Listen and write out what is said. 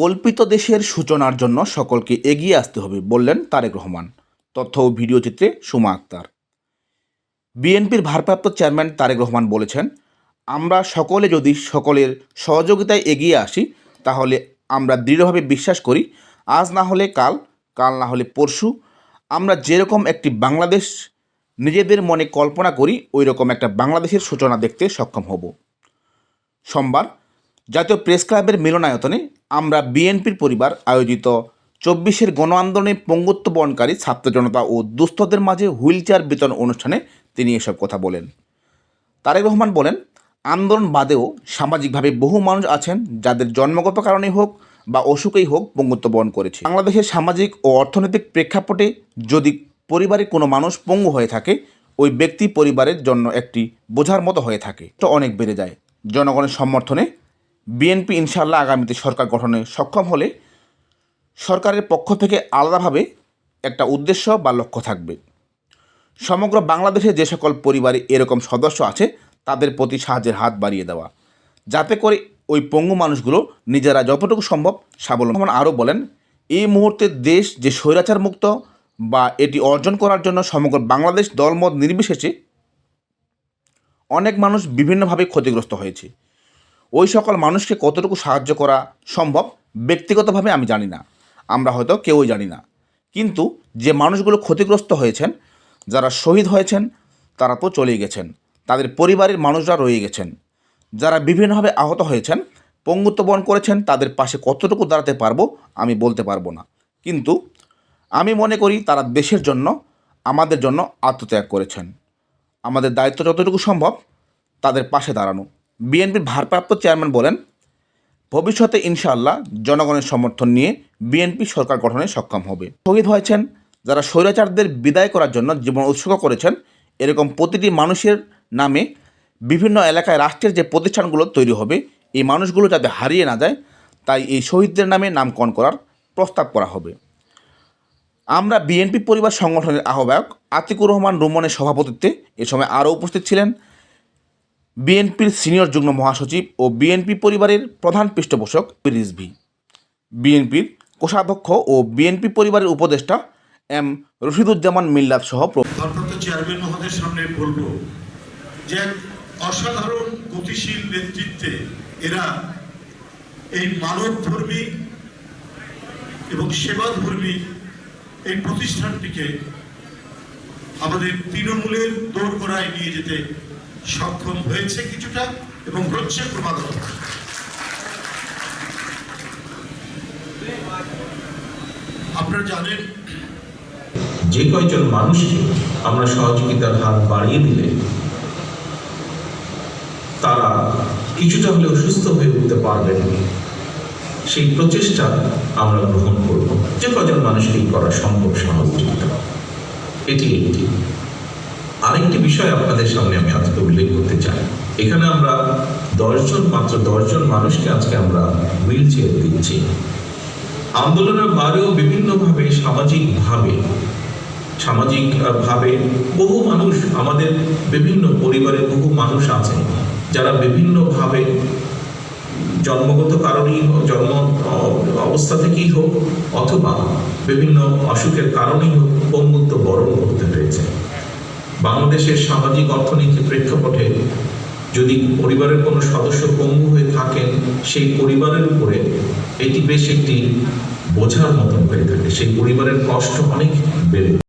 কল্পিত দেশের সূচনার জন্য সকলকে এগিয়ে আসতে হবে বললেন তারেক রহমান। তথ্য ও ভিডিও চিত্রে সুমা আক্তার। বিএনপির ভারপ্রাপ্ত চেয়ারম্যান তারেক রহমান বলেছেন, আমরা সকলে যদি সকলের সহযোগিতায় এগিয়ে আসি, তাহলে আমরা দৃঢ়ভাবে বিশ্বাস করি, আজ না হলে কাল কাল না হলে পরশু। আমরা যেরকম একটি বাংলাদেশ, নিজেদের মনে কল্পনা করি ওই রকম একটা বাংলাদেশের সূচনা দেখতে সক্ষম হব। সোমবার জাতীয় প্রেস ক্লাবের মিলনায়তনে আমরা বিএনপির পরিবার আয়োজিত চব্বিশের গণ আন্দোলনে পঙ্গুত্ব বহনকারী ছাত্র জনতা ও দুস্থদের মাঝে হুইল চেয়ার বিতরণ অনুষ্ঠানে তিনি এসব কথা বলেন। তারেক রহমান বলেন, আন্দোলন বাদেও সামাজিকভাবে বহু মানুষ আছেন যাদের জন্মগত কারণে হোক বা অসুখেই হোক পঙ্গুত্ব বহন করেছে। বাংলাদেশের সামাজিক ও অর্থনৈতিক প্রেক্ষাপটে যদি পরিবারে কোনো মানুষ পঙ্গু হয়ে থাকে, ওই ব্যক্তি পরিবারের জন্য একটি বোঝার মতো হয়ে থাকে। তো অনেক বেড়ে যায়। জনগণের সমর্থনে বিএনপি ইনশাল্লাহ আগামীতে সরকার গঠনে সক্ষম হলে সরকারের পক্ষ থেকে আলাদাভাবে একটা উদ্দেশ্য বা লক্ষ্য থাকবে। সমগ্র বাংলাদেশে যে সকল পরিবারে এরকম সদস্য আছে, তাদের প্রতি সাহায্যের হাত বাড়িয়ে দেওয়া। যাতে করে ওই পঙ্গু মানুষগুলো নিজেরা যতটুকু সম্ভব স্বাবলম্বন আরও বলেন, এই মুহূর্তে দেশ যে স্বৈরাচার মুক্ত বা এটি অর্জন করার জন্য সমগ্র বাংলাদেশ দলমত নির্বিশেষে অনেক মানুষ বিভিন্নভাবে ক্ষতিগ্রস্ত হয়েছে। ওই সকল মানুষকে কতটুকু সাহায্য করা সম্ভব ব্যক্তিগতভাবে আমি জানি না। আমরা হয়তো কেউই জানি না। কিন্তু যে মানুষগুলো ক্ষতিগ্রস্ত হয়েছেন, যারা শহীদ হয়েছেন, তারা তো চলেই গেছেন। তাদের পরিবারের মানুষরা রয়ে গেছেন। যারা বিভিন্নভাবে আহত হয়েছেন, পঙ্গুত্ব বরণ করেছেন, তাদের পাশে কতটুকু দাঁড়াতে পারব আমি বলতে পারব না। কিন্তু আমি মনে করি তারা দেশের জন্য, আমাদের জন্য আত্মত্যাগ করেছেন। আমাদের দায়িত্ব যতটুকু সম্ভব তাদের পাশে দাঁড়ানো। বিএনপির ভারপ্রাপ্ত চেয়ারম্যান বলেন, ভবিষ্যতে ইনশাআল্লাহ জনগণের সমর্থন নিয়ে বিএনপি সরকার গঠনে সক্ষম হবে। শহীদ হয়েছেন, যারা স্বৈরাচারদের বিদায় করার জন্য জীবন উৎসর্গ করেছেন, এরকম প্রতিটি মানুষের নামে বিভিন্ন এলাকায় রাষ্ট্রের যে প্রতিষ্ঠানগুলো তৈরি হবে, এই মানুষগুলো যাতে হারিয়ে না যায়, তাই এই শহীদদের নামে নামকরণ করার প্রস্তাব করা হবে। আমরা বিএনপি পরিবার সংগঠনের আহ্বায়ক আতিকুর রহমান রুমনের সভাপতিত্বে এ সময় আরও উপস্থিত ছিলেন। বিএনপির সিনিয়র যুগ্ম মহাসচিব ও বিএনপি পরিবারের প্রধান পৃষ্ঠপোষক রিজভি বিএনপির কোষাধ্যক্ষ ও বিএনপি পরিবারের উপদেষ্টা এম রশিদুজ্জামান মিল্লাত সহ অসাধারণ গতিশীল নেতৃত্বে এরা এই মানবধর্মী এবং সেবাধর্মী এই প্রতিষ্ঠানটিকে আমাদের তৃণমূলের দোরগোড়ায় নিয়ে যেতে সক্ষম হয়েছে কিছুটা এবং হচ্ছে ক্রমাগত আপনারা জানেন, যে কয়জন মানুষকে আমরা সহযোগিতার হাত বাড়িয়ে দিলে, তারা কিছুটা হলেও সুস্থ হয়ে উঠতে পারবেন সেই প্রচেষ্টা আমরা গ্রহণ করব। যে কজন মানুষকেই করা সম্ভব সহযোগিতা? এটি একটি আরেকটি বিষয় আপনাদের সামনে আমি আজকে উল্লেখ করতে চাই। এখানে আমরা দশজন, মাত্র দশজন মানুষকে আজকে আমরা হুইল চেয়ার দিচ্ছি। আন্দোলনের বাইরেও বিভিন্নভাবে সামাজিকভাবে সামাজিকভাবে বহু মানুষ আমাদের বিভিন্ন পরিবারের বহু মানুষ আছে, যারা বিভিন্নভাবে জন্মগত কারণেই জন্ম অবস্থা থেকেই হোক, অথবা বিভিন্ন অসুখের কারণেই হোক পঙ্গুত্ব বাংলাদেশের সামাজিক অর্থনীতির প্রেক্ষাপটে যদি পরিবারের কোনো সদস্য পঙ্গু হয়ে থাকেন, সেই পরিবারের উপরে এটি বেশ একটি বোঝার মতন হয়ে থাকে। সেই পরিবারের কষ্ট অনেক বেড়ে